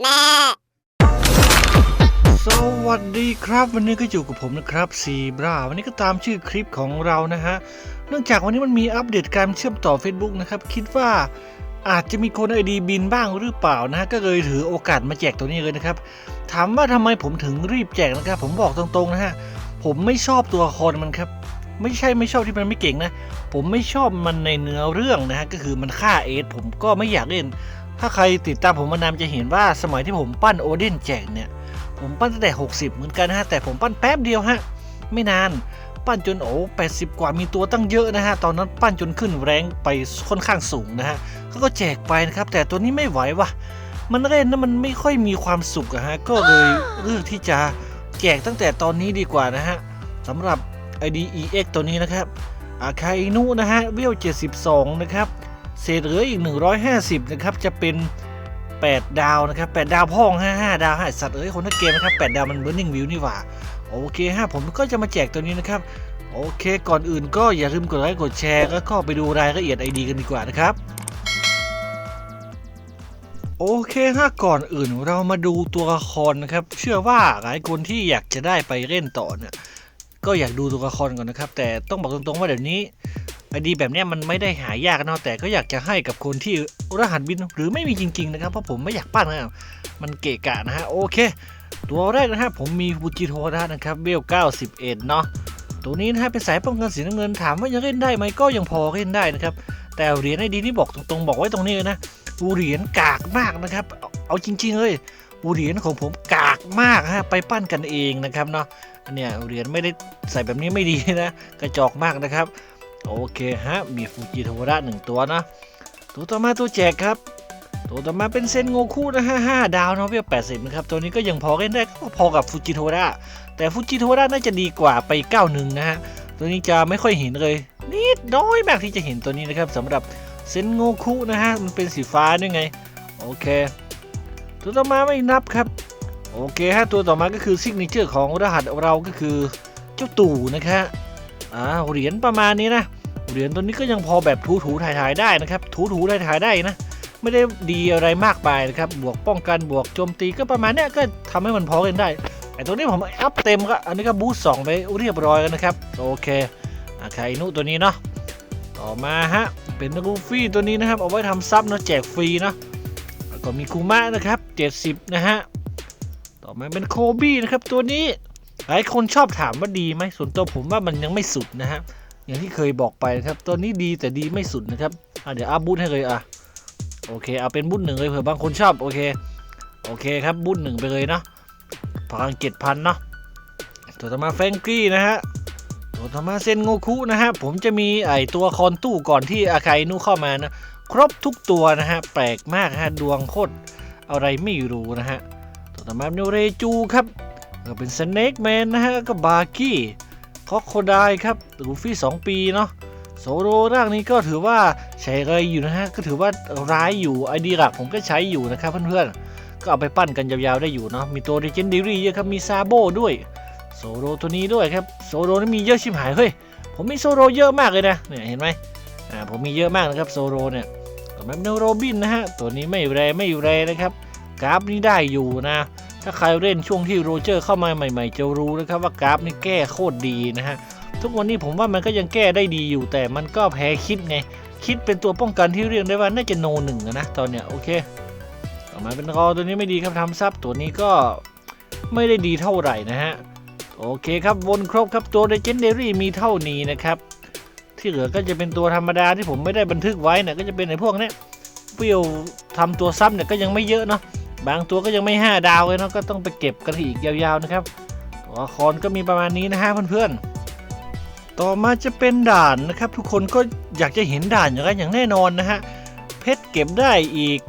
สวัสดีครับ วันนี้ก็อยู่กับผมนะครับซีบราวันนี้ก็ตามชื่อคลิปของเรานะฮะ เนื่องจากวันนี้มันมีอัปเดตการเชื่อมต่อ Facebook นะครับ คิดว่าอาจจะมีคนไอดีบินบ้างหรือเปล่านะฮะก็เลยถือโอกาสมาแจกตัวนี้เลยนะครับ ถามว่าทำไมผมถึงรีบแจกนะครับ ผมบอกตรงๆนะฮะ ผมไม่ชอบตัวละครมันครับ ไม่ใช่ไม่ชอบที่มันไม่เก่งนะ ผมไม่ชอบมันในเนื้อเรื่องนะฮะ ก็คือมันฆ่าเอสผมก็ไม่อยากเล่น ถ้าใครติดตามผมมานานจะเห็นว่าสมัยที่ผมปั้นโอเดนแจกเนี่ย ผมปั้นตั้งแต่ 60 เหมือนกันฮะ แต่ผมปั้นแป๊บเดียวฮะ ไม่นาน ปั้นจนโอ้80 กว่ามีตัวตั้งเยอะนะฮะ ตอนนั้นปั้นจนขึ้นแรงไปค่อนข้างสูงนะฮะเขาก็แจกไปนะครับ แต่ตัวนี้ไม่ไหววะมันเล่นนะมันไม่ค่อยมีความสุขอะฮะ ก็เลยเลือกที่จะแจกตั้งแต่ตอนนี้ดีกว่านะฮะสำหรับ IDEX ตัวนี้นะครับอาคาอินุนะฮะเวล72 นะครับ เศษเหลืออีก 150 นะครับ จะเป็น 8 ดาวนะครับ 8 ดาวพ่อง 5 5 ดาว5สัตว์เอ้ยคนทั้งเกมนะครับ 8 ดาวมันเบ r ร์ i ิ g งวิวนี่หว่า โอเคฮะผมก็จะมาแจกตัวนี้นะครับ โอเค ก่อนอื่นก็อย่าลืมกดไลค์กดแชร์แล้วก็ไปดูรายละเอียด ID กันดีกว่านะครับโอเคฮะก่อนอื่นเรามาดูตัวละครนะครับ เชื่อว่าหลายคนที่อยากจะได้ไปเล่นต่อเนี่ยก็อยากดูตัวละครก่อนนะครับ แต่ต้องบอกตรงๆว่าเดี๋ยวนี้ ไอดีแบบนี้มันไม่ได้หายากเนาะแต่ก็อยากจะให้กับคนที่รหัสบินหรือไม่มีจริง ๆ นะครับเพราะผมไม่อยากปั้นนะมันเกะกะนะฮะโอเค ตัวแรกนะฮะผมมีฟูจิโทระนะครับเวล91 เนาะตัวนี้นะฮะเป็นสายป้องกันสีน้ำเงินถามว่ายังเล่นได้ไหมก็ยังพอเล่นได้นะครับแต่เหรียญไอดีนี่บอกตรงๆบอกไว้ตรงนี้เลยนะเหรียญกากมากนะครับ เอาจริง ๆเลยเหรียญของผมกากมากฮะไปปั้นกันเองนะครับเนาะอันเนี้ยเหรียญไม่ได้ใส่แบบนี้ไม่ดีนะกระจอกมากนะครับ โอเคฮะ มีฟูจิโทระหนึ่งตัวนะ ตัวต่อมาตัวแจกครับ ตัวต่อมาเป็นเซนโงคุนะฮะห้าดาวนะเวลแปดสิบนะครับ ตัวนี้ก็ยังพอเล่นได้ก็พอกับฟูจิโทระแต่ฟูจิโทระน่าจะดีกว่าไปเก้าหนึ่งนะฮะ ตัวนี้จะไม่ค่อยเห็นเลย นิดน้อยมากที่จะเห็นตัวนี้นะครับสำหรับเซนโงคุนะฮะ มันเป็นสีฟ้าด้วยไง โอเค ตัวต่อมาไม่นับครับ โอเคฮะ ตัวต่อมาก็คือซิกเนเจอร์ของรหัสเราก็คือเจ้าตู่นะครับอ่าเหรียญประมาณนี้นะ เหรียญตัวนี้ก็ยังพอแบบถูถูๆถ่ายๆได้นะครับถูถูๆถ่ายๆได้นะไม่ได้ดีอะไรมากไปนะครับบวกป้องกันบวกโจมตีก็ประมาณเนี้ยก็ทำให้มันพอกันได้ไอ้ตัวนี้ผมอัพเต็มก็อันนี้ก็บูสต์สองไปเรียบร้อยแล้วนะครับโอเคอาคาอินุตัวนี้เนาะต่อมาฮะเป็นลูฟี่ตัวนี้นะครับเอาไว้ทำซับเนาะแจกฟรีเนาะแล้วก็มีคูมะนะครับ 70 นะฮะต่อมาเป็นโคบี้นะครับตัวนี้หลายคนชอบถามว่าดีไหมส่วนตัวผมว่ามันยังไม่สุดนะฮะ อย่างที่เคยบอกไปนะครับ ตัวนี้ดีแต่ดีไม่สุดนะครับอะเดี๋ยวอัพบูทให้เลยอะโอเคเอาเป็นบูทหนึ่งเลยเผื่อบางคนชอบโอเคโอเคครับบูทหนึ่งไปเลยเนาะพลังเจ็ดพันเนาะตัวต่อมาแฟงกี้นะฮะตัวต่อมาเซนโงคุนะฮะผมจะมีไอตัวคอนตู้ก่อนที่อาคาอินุเข้ามานะครบทุกตัวนะฮะแปลกมากฮะดวงโคตรอะไรไม่รู้นะฮะตัวต่อมาเนเรจูครับก็เป็นสเนกแมนนะฮะก็บาร์กี้ คอกโคไดครับลูฟี่ 2 ปีเนาะโซโลร่างนี้ก็ถือว่าใช้อะไรอยู่นะฮะก็ถือว่าร้ายอยู่ไอดีหลักผมก็ใช้อยู่นะครับเพื่อนๆก็เอาไปปั้นกันยาวๆได้อยู่เนาะมีตัว Legendary เยอะครับมีซาโบด้วยโซโลตัวนี้ด้วยครับโซโลนี่มีเยอะชิบหายเฮ้ยผมมีโซโลเยอะมากเลยนะเนี่ยเห็นไหมอ่าผมมีเยอะมากนะครับโซโลเนี่ยต่อมาเป็นโรบินนะฮะตัวนี้ไม่แรไม่แรนะครับกราฟนี่ได้อยู่นะ ถ้าใครเล่นช่วงที่โรเจอร์เข้ามาใหม่ ๆ จะรู้นะครับว่ากราฟนี่แก้โคตรดีนะฮะ ทุกวันนี้ผมว่ามันก็ยังแก้ได้ดีอยู่ แต่มันก็แพ้คิดไง คิดเป็นตัวป้องกันที่เรียกได้ว่าน่าจะโนหนึ่งอะนะตอนเนี้ยโอเค ต่อมาเป็นรอตัวนี้ไม่ดีครับทำซับตัวนี้ก็ไม่ได้ดีเท่าไหร่นะฮะ โอเคครับวนครบครับตัว Legendary มีเท่านี้นะครับ ที่เหลือก็จะเป็นตัวธรรมดาที่ผมไม่ได้บันทึกไว้เนี่ยก็จะเป็นไอ้พวกเนี้ยเปรี้ยวทำตัวซับเนี่ยก็ยังไม่เยอะเนาะ บางตัวก็ยังไม่ 5 ดาวเลยเนาะก็ต้องไปเก็บกันอีกยาวๆนะครับตัวละครก็มีประมาณนี้นะฮะเพื่อนๆต่อมาจะเป็นด่านนะครับ ทุกคนก็อยากจะเห็นด่านอย่างไรอย่างแน่นอนนะฮะเพชรเก็บได้อีก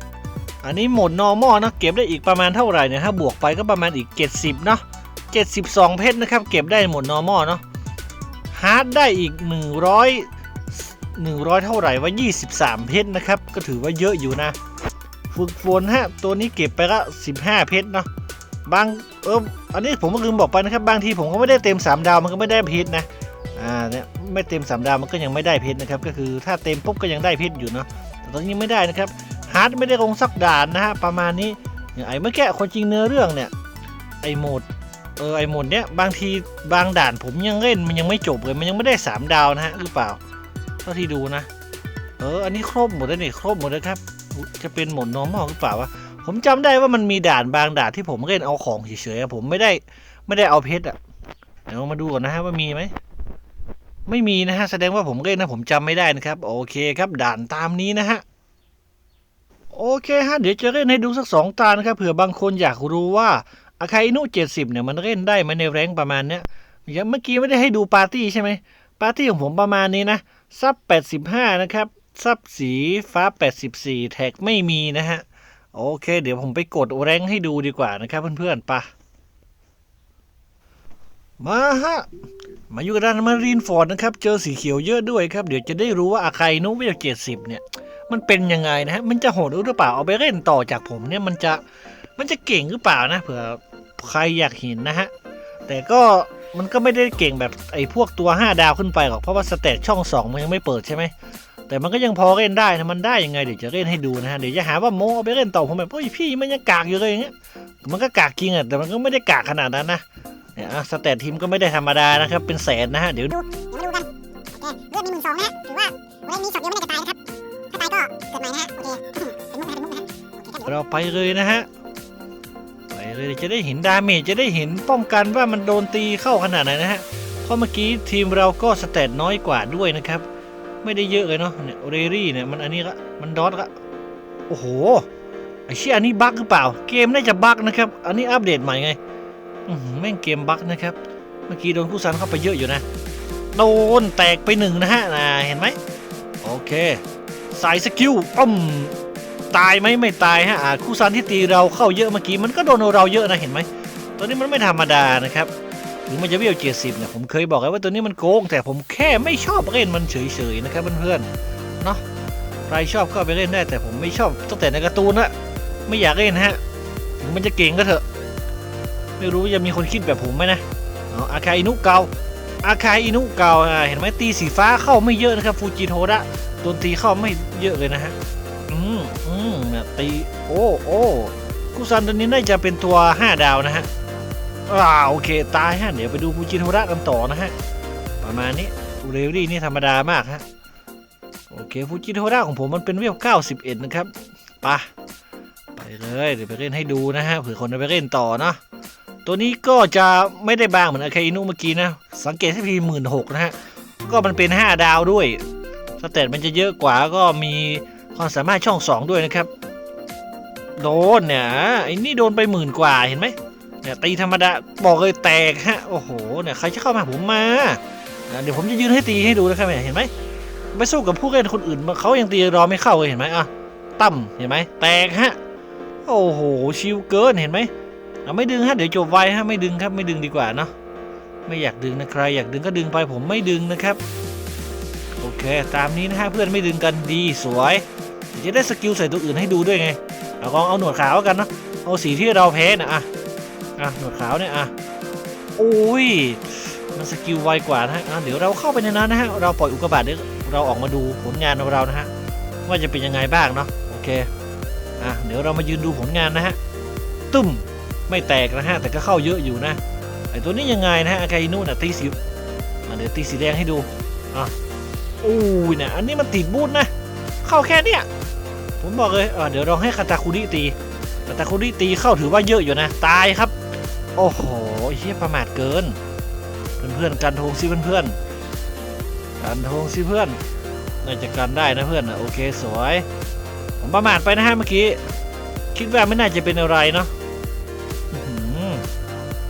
อันนี้หมด normal นะเก็บได้อีกประมาณเท่าไหร่เนี่ยถ้าบวกไปก็ประมาณอีก 70เนาะ72 เพชรนะครับเก็บได้หมด normal เนาะฮาร์ดได้อีก 100 100 เท่าไหร่ว่า 23 เพชรนะครับ ก็ถือว่าเยอะอยู่นะ ฝึกฝนฮะ ตัวนี้เก็บไปก็15 เพชรเนาะบางเอออันนี้ผมก็ลืมบอกไปนะครับบางทีผมก็ไม่ได้เต็ม 3 ดาวมันก็ไม่ได้เพชรนะอ่าเนี่ยไม่เต็ม 3 ดาวมันก็ยังไม่ได้เพชรนะครับ ก็คือถ้าเต็มปุ๊บก็ยังได้เพชรอยู่เนาะแต่ตอนนี้ไม่ได้นะครับฮาร์ดไม่ได้ลงสักด่านนะฮะประมาณนี้อย่างไอ้เมื่อกี้คนจริงเนื้อเรื่องเนี่ยไอ้โหมดเออไอ้โหมดเนี้ยบางทีบางด่านผมยังเล่นมันยังไม่จบเลยมันยังไม่ได้สามดาวนะฮะหรือเปล่าเท่าที่ดูนะ เอออันนี้ครบหมดแล้วนี่ครบหมดแล้วครับ จะเป็นหมด normal หรือเปล่าวะผมจำได้ว่ามันมีด่านบางด่านที่ผมเล่นเอาของเฉยๆผมไม่ได้ไม่ได้เอาเพชรอะเดี๋ยวมาดูก่อนนะฮะว่ามีไหมไม่มีนะฮะแสดงว่าผมเล่นนะผมจำไม่ได้นะครับ โอเคครับด่านตามนี้นะฮะโอเคฮะเดี๋ยวจะเล่นให้ดูสักสองตานะครับเผื่อบางคนอยากรู้ว่าอาคาอินุ70เนี่ยมันเล่นได้ไหมในแรงประมาณเนี้ยอย่างเมื่อกี้ไม่ได้ให้ดูปาร์ตี้ใช่ไหมปาร์ตี้ของผมประมาณนี้นะซับ85นะครับ ซับสีฟ้า 84 แท็กไม่มีนะฮะ โอเค เดี๋ยวผมไปกดแรงให้ดูดีกว่านะครับเพื่อนๆปะมาฮะ มาอยู่กับดานมารีนฟอร์ดนะครับ เจอสีเขียวเยอะด้วยครับ เดี๋ยวจะได้รู้ว่าอาคาอินุเวล70เนี่ย มันเป็นยังไงนะฮะ มันจะโหดหรือเปล่า เอาไปเล่นต่อจากผมเนี่ย มันจะ มันจะเก่งหรือเปล่านะ เผื่อใครอยากเห็นนะฮะ แต่ก็มันก็ไม่ได้เก่งแบบไอ้พวกตัว 5 ดาวขึ้นไปหรอก เพราะว่าสเตตช่อง 2 มันยังไม่เปิดใช่ไหม แต่มันก็ยังพอเล่นได้นะมันได้ยังไงเดี๋ยวจะเล่นให้ดูนะฮะเดี๋ยวจะหาว่าโมเอาไปเล่นต่อผมแบบเฮ้ยพี่มันยังกากอยู่เลยอย่างเงี้ยมันก็กากจริงอะแต่มันก็ไม่ได้กากขนาดนั้นนะเนี่ยอะสเตตทีมก็ไม่ได้ธรรมดานะครับเป็นแสนนะฮะเดี๋ยวเดี๋ยวมาดูกันโอเคเลือดมีหมื่นสองนะฮะถือว่าวันนี้มีช็อตเดียวไม่ได้กระตายนะครับถ้าตายก็เกิดใหม่นะฮะโอเคเป็นมุกนะเป็นมุกนะฮะโอเคครับเราไปเลยนะฮะไปเลยจะได้เห็นดาเมจจะได้เห็นป้องกันว่ามันโดนตีเข้าขนาดไหนนะฮะเพราะเมื่อกี้ทีมเราก็สเตตน้อยกว่าด้วยนะครับ ไม่ได้เยอะเลยเนาะเนี่ยเรรี่เนี่ยมันอันนี้ละมันดอทละโอ้โหไอเชี่ยอันนี้บั๊กหรือเปล่า เกมน่าจะบั๊กนะครับ อันนี้อัปเดตใหม่ไงแม่งเกมบั๊กนะครับ เมื่อกี้โดนคู่ซันเข้าไปเยอะอยู่นะ โดนแตกไปหนึ่งนะฮะนะเห็นไหมโอเคใส่สกิลป้อมตายไหมไม่ตายฮะคู่ซันที่ตีเราเข้าเยอะเมื่อกี้มันก็โดนเราเยอะนะเห็นไหมตัวนี้มันไม่ธรรมดานะครับ ถึงมันจะเวเจ็ดสิบเนี่ยผมเคยบอกแล้วว่าตัวนี้มันโกง แต่ผมแค่ไม่ชอบเล่นมันเฉยๆนะครับเพื่อนๆเนาะใครชอบก็ไปเล่นได้แต่ผมไม่ชอบตั้งแต่ในการ์ตูนนะไม่อยากเล่นฮะถึงมันจะเก่งก็เถอะ ไม่รู้จะมีคนคิดแบบผมไหมนะอ๋ออาคาอินุเกาอาคาอินุเกาเห็นไหมตีสีฟ้าเข้าไม่เยอะนะครับฟูจิโทระโดนตีเข้าไม่เยอะเลยนะฮะอืมอืมเนี่ยตีโอ้โอ้กุซันตัวนี้น่าจะเป็นตัว 5 ดาวนะฮะ อ่าโอเคตายฮะเดี๋ยวไปดูฟูจิโทระกันต่อนะฮะประมาณนี้อูเรลี่นี่ธรรมดามากฮะโอเคฟูจิโทระของผมมันเป็นเวล91 นะครับไปะไปเลยเดี๋ยวไปเล่นให้ดูนะฮะเผื่อคนจะไปเล่นต่อเนาะตัวนี้ก็จะไม่ได้บางเหมือนอาคาอินุเมื่อกี้นะ สังเกตให้พีหมื่นหกนะฮะ ก็มันเป็น 5 ดาวด้วย สเตตมันจะเยอะกว่าก็มีความสามารถช่อง 2 ด้วยนะครับ โดนเนี่ยไอ้นี่โดนไปหมื่นกว่าเห็นไหม เนี่ยตีธรรมดาบอกเลยแตกฮะโอ้โหเนี่ยใครจะเข้ามาผมมาเดี๋ยวผมจะยืนให้ตีให้ดูนะครับเนี่ยเห็นไหมไปสู้กับผู้เล่นคนอื่นเขายังตีราไม่เข้าเลยเห็นไหมอะตั้มเห็นไหมแตกฮะโอ้โหชิวเกินเห็นไหมไม่ดึงฮะเดี๋ยวจบไวฮะไม่ดึงครับไม่ดึงดีกว่าเนาะไม่อยากดึงนะใครอยากดึงก็ดึงไปผมไม่ดึงนะครับโอเค ตามนี้นะฮะเพื่อนไม่ดึงกันดีสวยจะได้สกิลใส่ตัวอื่นให้ดูด้วยไงเอาลองเอาหนวดขาวกันเนาะเอาสีที่เราแพ้นะอะ อะหนวดขาวเนี่ยอะโอ้ยมันสกิลไวกว่านะฮะเดี๋ยวเราเข้าไปในนั้นนะฮะเราปล่อยอุกกาบาตเดี๋ยวเราออกมาดูผลงานของเรานะฮะว่าจะเป็นยังไงบ้างเนาะโอเคอะเดี๋ยวเรามายืนดูผลงานนะฮะตุ้มไม่แตกนะฮะแต่ก็เข้าเยอะอยู่นะไอตัวนี้ยังไงนะฮะอาไกนุน่ะตีสีเดี๋ยวตีสีแดงให้ดูอะอู้ยเนี่ยอันนี้มันติดบูทนะ เข้าแค่เนี้ยผมบอกเลยอ่าเดี๋ยวเราให้คาตาคุริตีคาตาคุริตีเข้าถือว่าเยอะอยู่นะ ตายครับ อ้โหเฮียประมาทเกิน เพื่อนๆกันทงสิเพื่อนๆกันทงสิเพื่อนน่าจะกันได้นะเพื่อนนะโอเคสวยผมประมาทไปนะฮะเมื่อกี้ คิดว่าไม่น่าจะเป็นอะไรเนาะอื้อหือ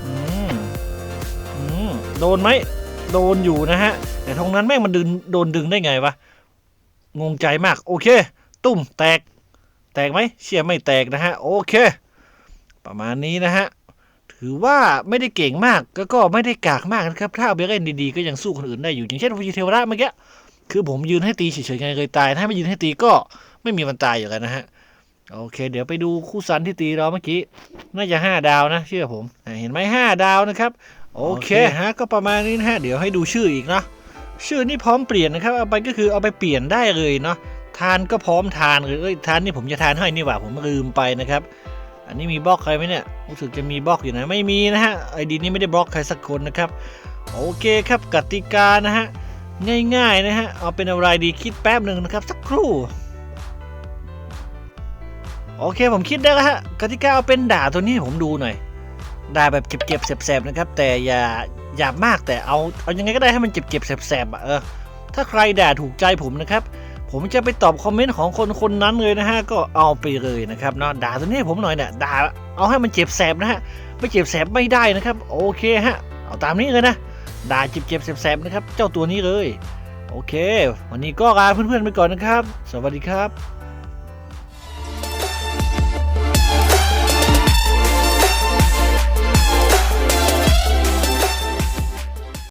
อืมอืมโดนไหมโดนอยู่นะฮะ แต่ตรงนั้นแม่งมันดึงโดนดึงได้ไงวะงงใจมาก โอเค ตุ้มแตก แตกไหมเชี่ยไม่แตกนะฮะ โอเค ประมาณนี้นะฮะ ถือว่าไม่ได้เก่งมากก็ก็ไม่ได้กากมากนะครับ ถ้าเอาไปเล่นดีๆก็ยังสู้คนอื่นได้อยู่ อย่างเช่นฟูจิเทวระเมื่อกี้คือผมยืนให้ตีเฉยๆไงเลยตาย ถ้าไม่ยืนให้ตีก็ไม่มีวันตายอยู่แล้วนะฮะโอเค เดี๋ยวไปดูคู่ซันที่ตีเราเมื่อกี้ น่าจะห้าดาวนะ เชื่อผมอะเห็นไหมห้าดาวนะครับ โอเคฮะก็ประมาณนี้นะฮะ เดี๋ยวให้ดูชื่ออีกเนาะชื่อนี่พร้อมเปลี่ยนนะครับ เอาไปก็คือเอาไปเปลี่ยนได้เลยเนาะทานก็พร้อมทานเลยเอ้ยทานนี่ผมจะทานให้นี่หว่าผมลืมไปนะครับ อันนี้มีบล็อกใครไหมเนี่ยรู้สึกจะมีบล็อกอยู่นะไม่มีนะฮะไอดีนี้ไม่ได้บล็อกใครสักคนนะครับโอเคครับกติกานะฮะง่ายๆนะฮะเอาเป็นอะไรดีคิดแป๊บหนึ่งนะครับสักครู่โอเคผมคิดได้แล้วฮะกติกาเอาเป็นด่าตัวนี้ผมดูหน่อยด่าแบบเจ็บๆแสบๆนะครับ แต่อย่าหยาบมากแต่เอาเอายังไงก็ได้ให้มันเจ็บๆแสบๆอะเออถ้าใครด่าถูกใจผมนะครับ ผมจะไปตอบคอมเมนต์ของคนคนนั้นเลยนะฮะก็เอาไปเลยนะครับเนาะด่าตัวนี้ให้ผมหน่อยเนี่ยด่าเอาให้มันเจ็บแสบนะฮะไม่เจ็บแสบไม่ได้นะครับ โอเคฮะเอาตามนี้เลยนะด่าเจ็บเจ็บแสบๆนะครับ เจ้าตัวนี้เลย โอเค วันนี้ก็ลาเพื่อนๆไปก่อนนะครับ สวัสดีครับ